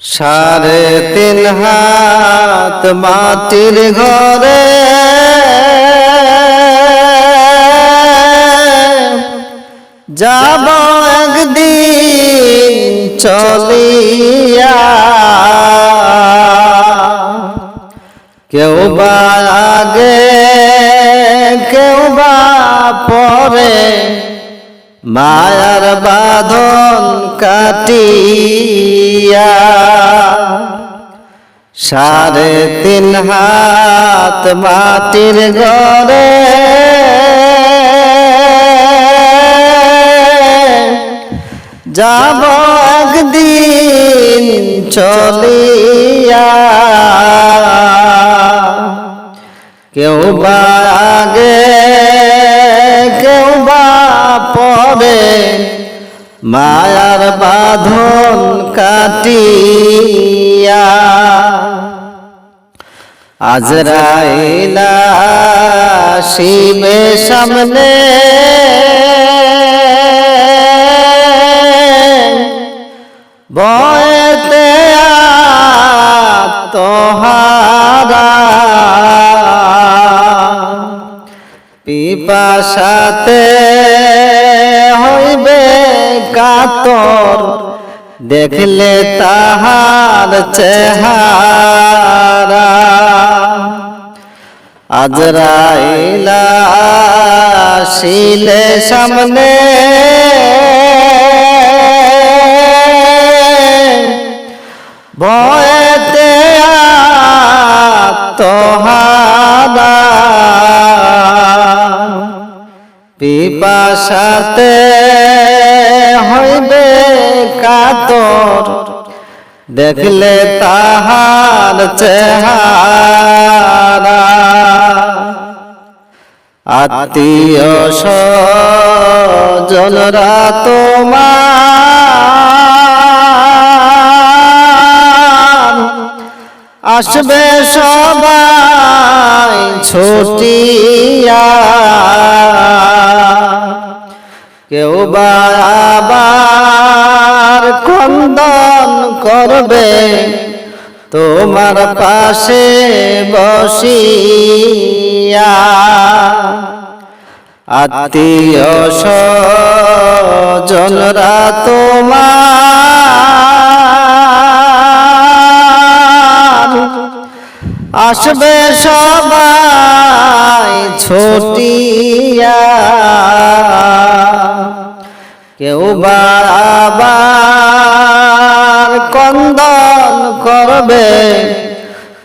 সাড়ে তিন হাত মাটির ঘরে। যাব একদিন চলিয়া। কেউ বা আগে কেউ বা পরে। মায়ার বাঁধন কাটিয়া সাড়ে তিন হাত মাটির ঘরে যাব একদিন চলিয়া। কেউ বা আগে পরে মায়ার বাঁধন কাটিয়া। আজরাইলা শিবে সামনে। বয়তে তোহারা পিপাসাতে কাতর দেখলে তাহার চেহারা। আজরাইলা শিলে সামনে ভয়েতে পিপাসাতে দেখলে তাহার চেহারা। আত্মীয় স্বজনরা তোমার। আসবে সবাই ছুটিয়া। কেউ বা আবার কন্দন করবে তোমার পাশে বসিয়া। আত্মীয় স্বজনরা তোমার আসবে সবাই ছুটিয়া। কেউ বা কন্দন করবে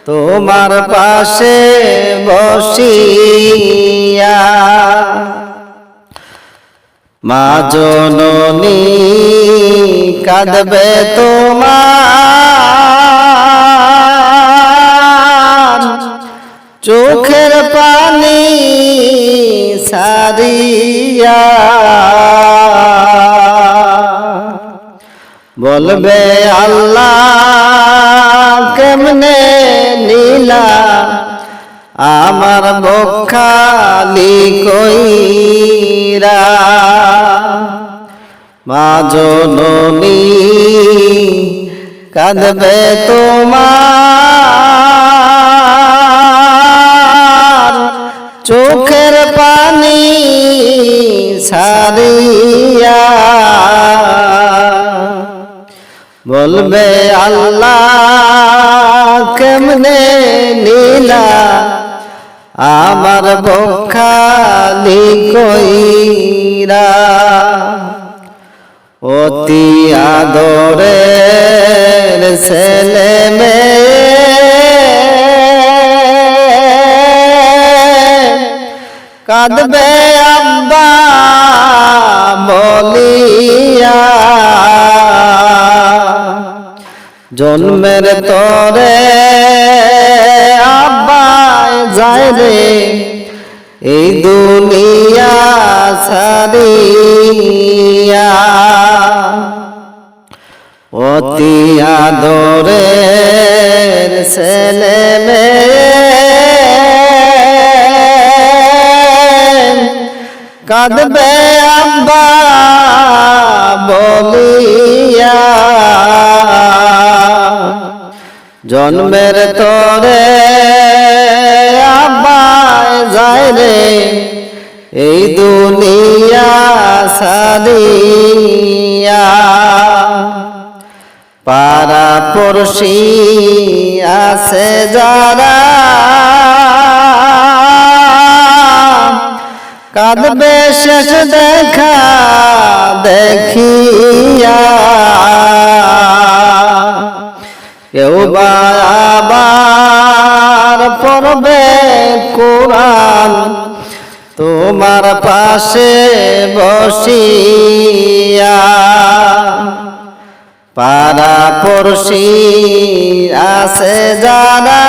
তোমার পাশে বসিয়া। মা জননী কাঁদবে তোমার। চোখের পানি সারিয়া বলবে আল্লাহ কেমনে নীলা? আমার বখালি কইরা। মা জননী কাঁদবে তোমার। চোখের পানি সারিয়া বলবে আল্লাহ কেমনে নীলা? আমার বখালি কইরা। অতি আদরের ছেলে মেয়ে। কাঁদবে আব্বা বলিয়া জন্মের তরে আব্বাই যায় রে এই দুনিয়া সারিয়া অতি আদরের ছেলে কাঁদবে আব্বা বলিয়া। জন্মের তরে আব্বাই যায় রে এই দুনিয়া সারিয়া পাড়া পড়শি আছে যারা কাঁদবে শেষ দেখা দেখিয়া আবার পড়বে কোরআন তোমার পাশে বসিয়া পাড়া পড়শি আছে যারা।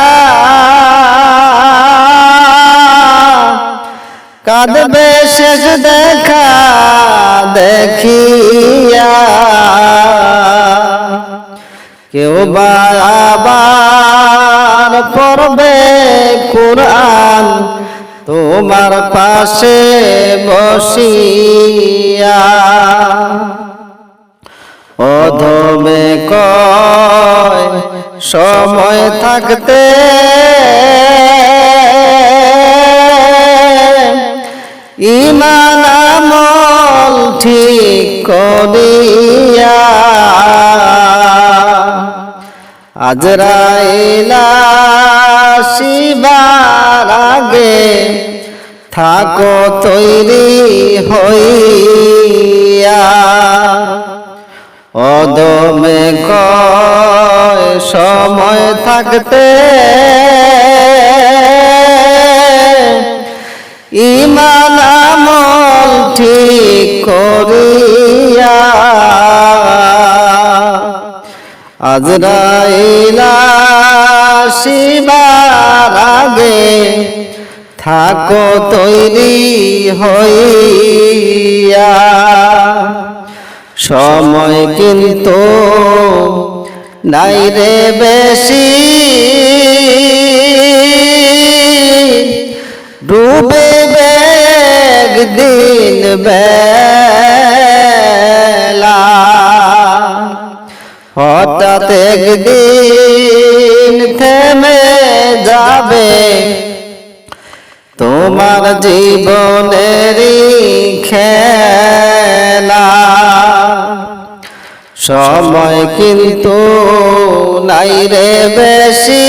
কাঁদবে শেষ দেখা দেখিয়া। কেউ বা আবার পড়বে কোরআন, তোমার পাশে বসিয়া। অধমে কয়, সময় থাকতে ইমান আমল ঠিক করিয়া আজরাইলা শিবার আগে থাকো তৈরি হইয়া। অদমে কয় সময় থাকতে ইমান আজরাইলা শিবার আগে থাকো তৈরি হইয়া। সময় কিন্তু নাই রে বেশি। ডুবে বেগ দিন বেলা হঠাৎ একদিন থেমে যাবে। তোমার জীবনের খেলা। সময় কিন্তু নাই রে বেশি।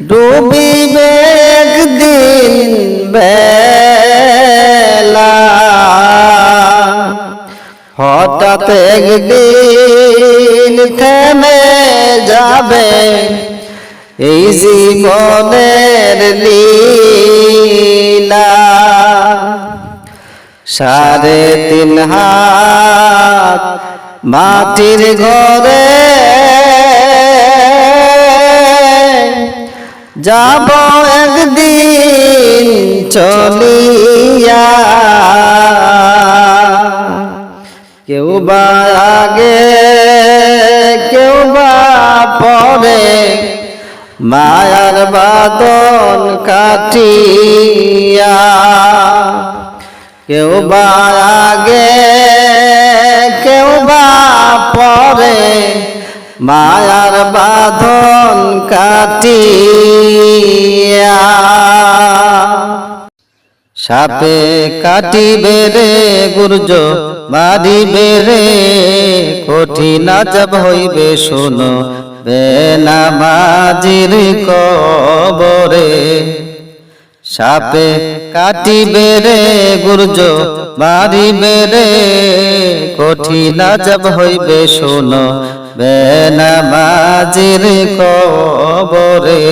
ডুবিবে হঠাৎ একদিন থেমে যাবে। এই জীবনের লীলা। সাড়ে তিন হাত মাটির ঘরে যাব একদিন চলিয়া। কেউ বা আগে কেউ বা পরে মায়ার বাদন কাটিয়া। কেউ বা আগে কেউ বা পরে মায়ার বাঁধন কাটিয়া। সাপে কাটিবে রে গুর্জ, মারিবে রে, কঠিন জব হইবে, শোনো বেনামাজির কবরে। সাপে কাটিবে রে গুর্জ, মারিবে রে, কঠিন জব হইবে, শোনো বেনামাজির কবরে।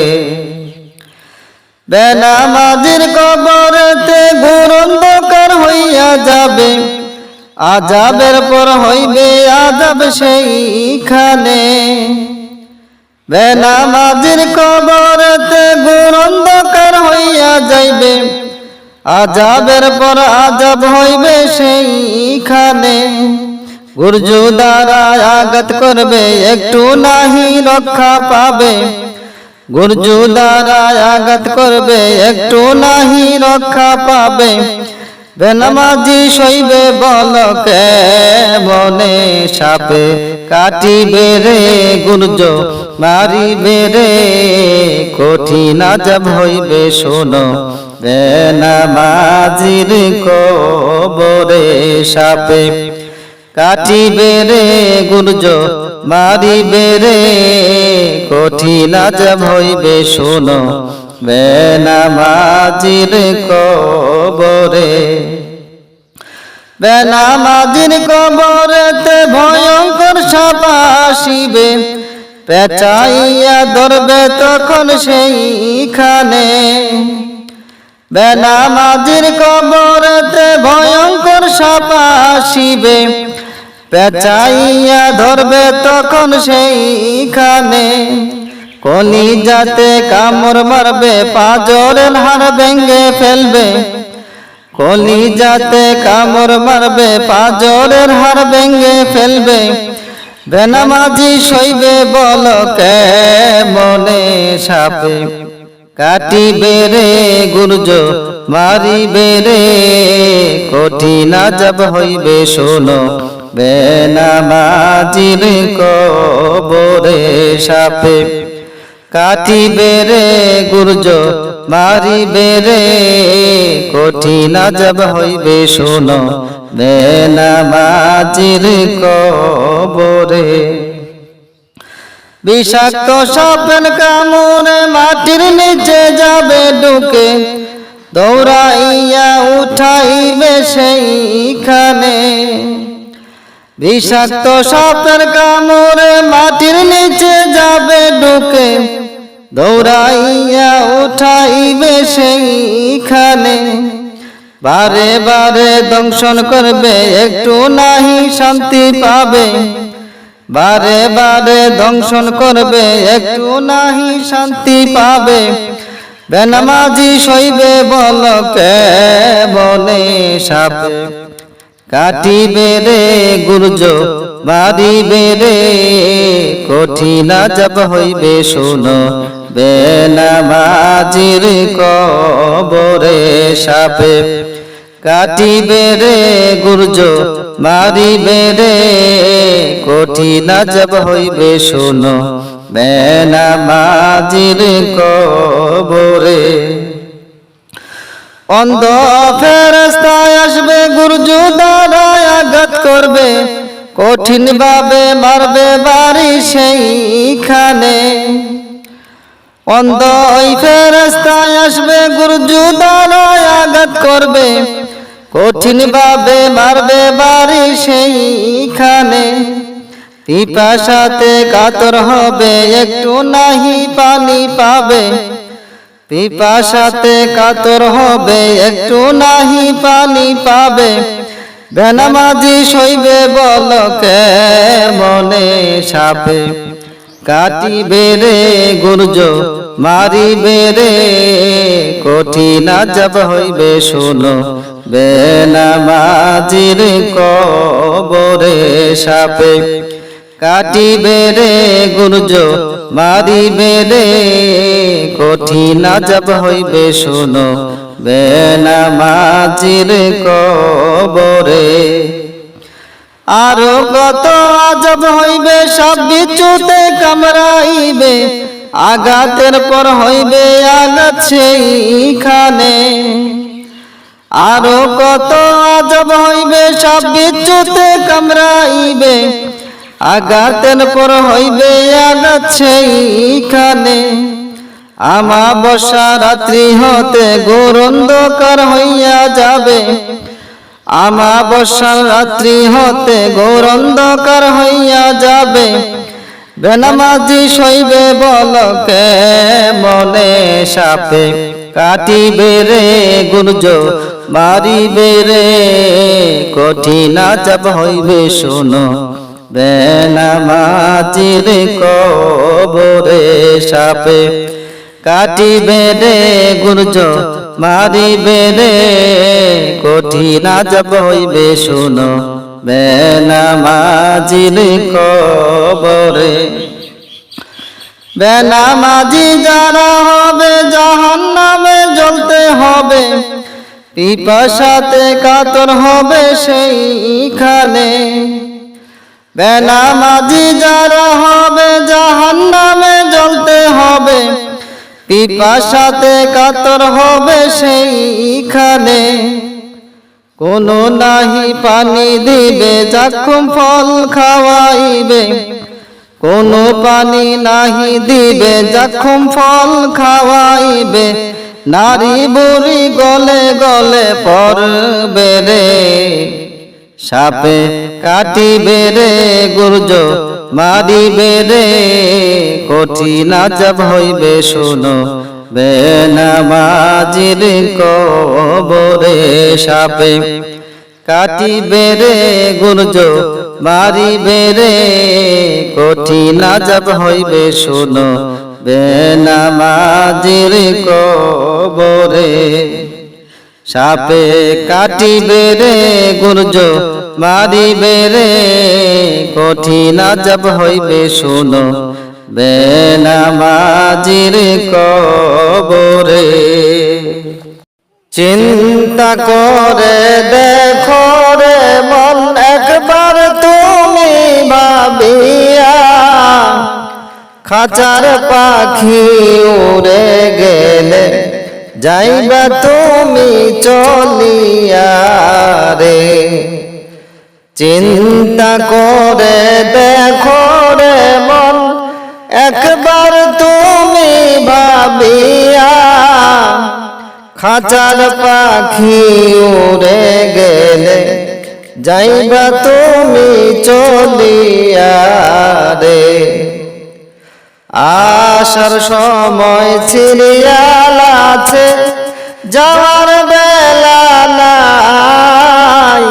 বেনামাজির কবরেতে গুরন্ধকার হইয়া যাবে। আজাবের পর হইবে আজাব সেইখানে। বেনামাজির কবরেতে গুরন্ধকার হইয়া যাইবে। আজাবের পর আজাব হইবে সেইখানে। গুরজু দ্বারা আঘাত করবে একটু নাহি রক্ষা পাবে। গুরজু দ্বারা আঘাত করবে, একটু নাহি রক্ষা পাবে। বেনামাজি শৈবে বল মনে সাপে কাটিবে রে গুর্জ, মারিবে রে, কঠিন আজব হইবে, শোনো। বেনামাজির কবরে সাপে কাটিবে রে গুর্জ মারিবে রে কঠিন আজব হইবে, শোনো। বেনামাজির কবরে। বেনামাজির কবরেতে ভয়ঙ্কর সাপ আসিবে। পেঁচাইয়া ধরবে তখন সেইখানে। বেনা বেনামাজির কবরেতে ভয়ঙ্কর সাপ আসিবে। পেঁচাইয়া ধরবে তখন সেইখানে। কলি যাতে কামড় মারবে, পাজরের হাড় ভেঙ্গে ফেলবে। কলি যাতে কামড় মারবে, পাজরের হাড় ভেঙ্গে ফেলবে। বেনামাজি সইবে বল মনে সাপে? কাটিবে রে গুর্জ, মারিবে রে, কঠিন আজব হইবে, শোনো। বেনামাজির কবরে সাপে। কাটিবে রে গুর্জ, মারিবে রে, কঠিন আজব হইবে, শোনো বেনামাজির কবরে। বিষাক্ত সাপের কামড়ে মাটির নিচে যাবে ঢুকে দৌড়াইয়া উঠাইবে সেইখানে। বিষাক্ত সাপের কামড়ে মাটির নিচে যাবে ঢুকে। দৌড়াইয়া উঠাইবে সেইখানে। বারে বারে দংশন করবে, একটু নাহি শান্তি পাবে। বারে বারে দংশন করবে, একটু নাহি শান্তি পাবে। বেনামাজি সইবে বল কে বলে সাপে। কাটিবে রে গুর্জ মারিবে রে কঠিন জব হইবে শোনো বেনামাজির কবরে সাপে। কাটিবে রে গুর্জ মারিবে রে কঠিন জব হইবে শোনো বেনামাজির কবরে। অন্ধ ফেরস্তায় আসবে গুরজু দ্বারায় আঘাত করবে, কঠিন ভাবে মারবে বাড়ি সেইখানে। অন্ধ ফেরস্তায় আসবে গুরজু দ্বারায় আঘাত করবে, কঠিন ভাবে মারবে বাড়ি সেইখানে। পিপাসাতে কাতর হবে, একটু নাহি পানি পাবে পিপাসাতে কাতর হবে, একটু নাহি পানি পাবে। বেনামাজি সইবে বলকে, মনে সাপে। কাটিবে রে গুর্জ, মারিবে রে, কঠিন জব হইবে, শোনো। বেনামাজির কবরে সাপে। কাটিবে রে গুর্জ মারিবে রে কঠিন জব হইবে, শোনো। বেনামাজির কবরে আরও কত আজব হইবে, সব বিচুতে কামড়াইবে। আঘাতের পর হইবে আঘাত সেইখানে। আরও কত আজব হইবে, সব বিচুতে কামড়াইবে। আঘাতের পর হইবে সেইখানে। আমা বসা রাত্রি হতে গোরন্ধকার হইয়া যাবে। আমা বর্ষার রাত্রি হতে গৌরন্ধকার হইয়া যাবে। বেনামাজি সইবে বলকে মনে সাপে কাটিবে রে গুর্জ, মারিবে রে, কঠিন চাপ হইবে শোনো। বেনামাজির কবরে সাপে। কাটিবে রে গুর্জ, মারিবে রে, কঠিন যাব হইবে, শোনো। বেনামাজির কবরে। বেনামাজি যারা হবে জাহান নামে জ্বলতে হবে। পিপাসাতে কাতর হবে সেইখানে। বেনামাজি যারা হবে জাহান নামে জ্বলতে হবে। পিপাসাতে কাতর হবে সেইখানে। কোনো নাহি পানি দিবে যখন ফল খাওয়াইবে। কোনো পানি নাহি দিবে যখন ফল খাওয়াইবে। নারী বুড়ি গলে গলে পড়বে রে। সাপে কাটিবে রে গুর্জ, মারিবে রে, কঠিন আজব হইবে, শোনো। বেনামাজির কবরে সাপে কাটিবে রে গুর্জ, মারিবে রে, কঠিন আজব হইবে, শোনো। বেনামাজির কবরে সাপে কাটিবে রে, গুর্জ মারিবে রে। কঠিন আজব হইবে, শোনো, বেনামাজির কবরে। চিন্তা করে দেখো রে মন, একবার তুমি ভাবিয়া খাঁচার পাখি উড়ে গেলে। যাইবা তুমি চলিয়া রে। চিন্তা করে দেখো রে মন একবার তুমি ভাবিয়া খাঁচার পাখি উড়ে গেলে যাইবা তুমি চলিয়া রে। আসার সময় সিরিয়াল আছে, যাওয়ার বেলা নাই।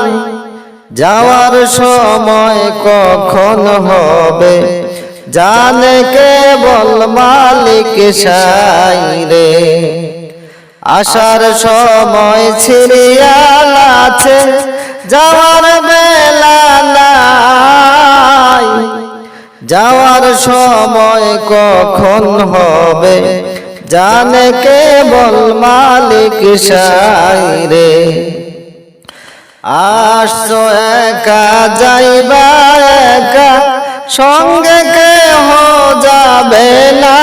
যাওয়ার সময় কখন হবে, জানে কেবল মালিক সাই রে। আসার সময় সিরিয়াল আছে, যাওয়ার বেলা নাই। যাওয়ার সময় কখন হবে? জানে কেবল মালিক সাই রে আসছো একা, যাইবা একা, সঙ্গে কেহ যাবে না।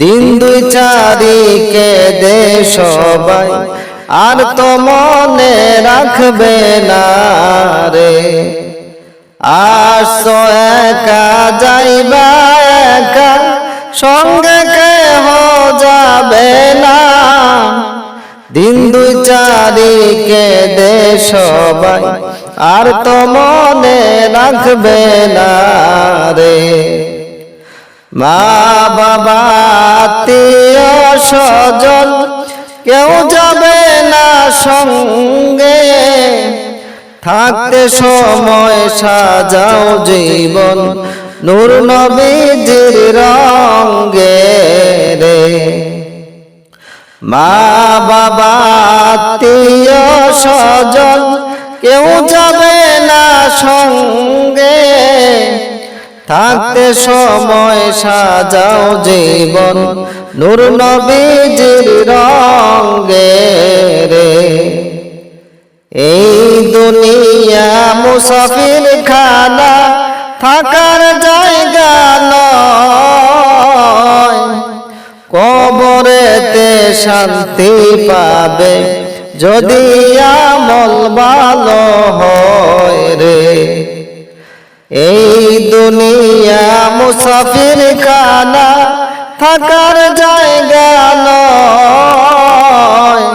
দিন দুই চারিকে দে সবাই, আর তো মনে রাখবে না রে। আসো একা, যাইবা একা, সঙ্গে কেহ যাবে না। দিন দুই চারিকে দে সবাই, আর তো মনে রাখবে না রে। মা বাবা, আত্মীয় স্বজন, কেউ যাবে না সঙ্গে। থাকতে সময় সাজাও জীবন। নূর নবীজির রঙ্গে রে। মা বাবা, আত্মীয় স্বজন, কেউ যাবে না সঙ্গে। থাকতে সময় সাজাও জীবন, নূর নবীজির রঙ্গে রে। এই দুনিয়া মুসাফির খানা থাকার জায়গা নয়। কবরেতে শান্তি পাবে যদি আমল ভালো হয় রে। এই দুনিয়া মুসাফির খানা থাকার জায়গা নয়।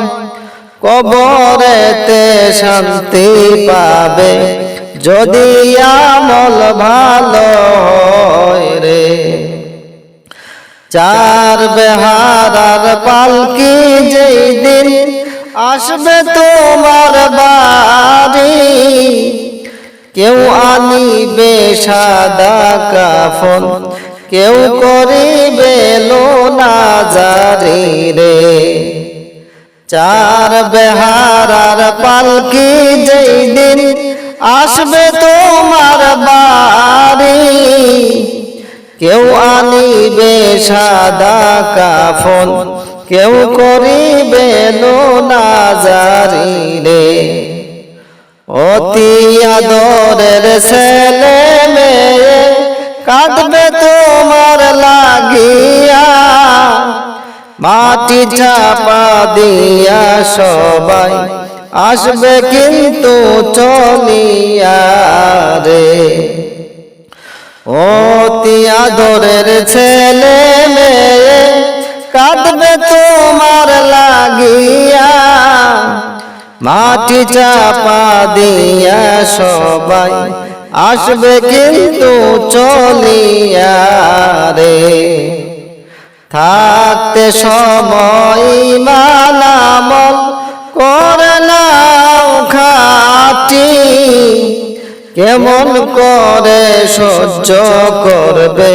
কবরেতে শান্তি পাবে। যদি আমল ভালো রে। চার বেহারার পালকি যেই দিন আসবে তোমার বাড়ি। কেউ আনিবে সাদা কাফন, কেউ করিবে লোনা জারি রে। চার বেহারার পালকি যেই দিন আসবে তোমার বাড়ি, কেউ আনিবে সাদা কাফন, কেউ করিবে নাজারি রে অতি আদরের ছেলে মেয়ে কাঁদবে তোমার লাগিয়া। মাটি চাপা দিয়া সবাই আসবে কিন্তু চলিয়া রে। অতি আদরের ছেলে মেয়ে কাঁদবে তোমার লাগিয়া। মাটি চাপা দিয়া সবাই আসবে কিন্তু চলিয়া রে। থাকতে সময় মানামল করে খাটি। কেমন করে সহ্য করবে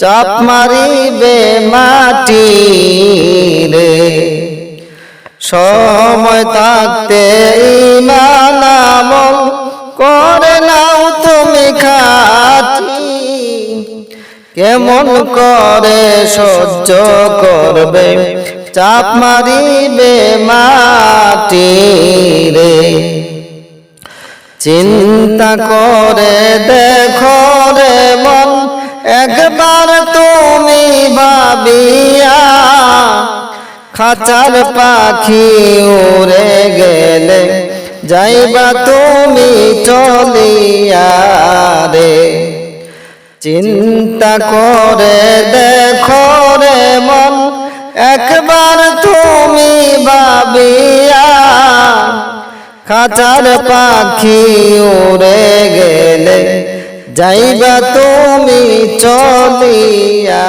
চাপ মারিবে মাটি রে। সময় থাকতে ইমানামল করে নাও তুমি খাটি। কেমন করে সহ্য করবে? চাপ মারিবে মাটি রে চিন্তা করে দেখো রে মন, একবার তুমি ভাবিয়া খাঁচার পাখি উড়ে গেলে যাইবা তুমি চলিয়া রে। চিন্তা করে দেখো রে মন, একবার তুমি ভাবিয়া খাঁচার পাখি উড়ে গেলে যাইবা তুমি চলিয়া।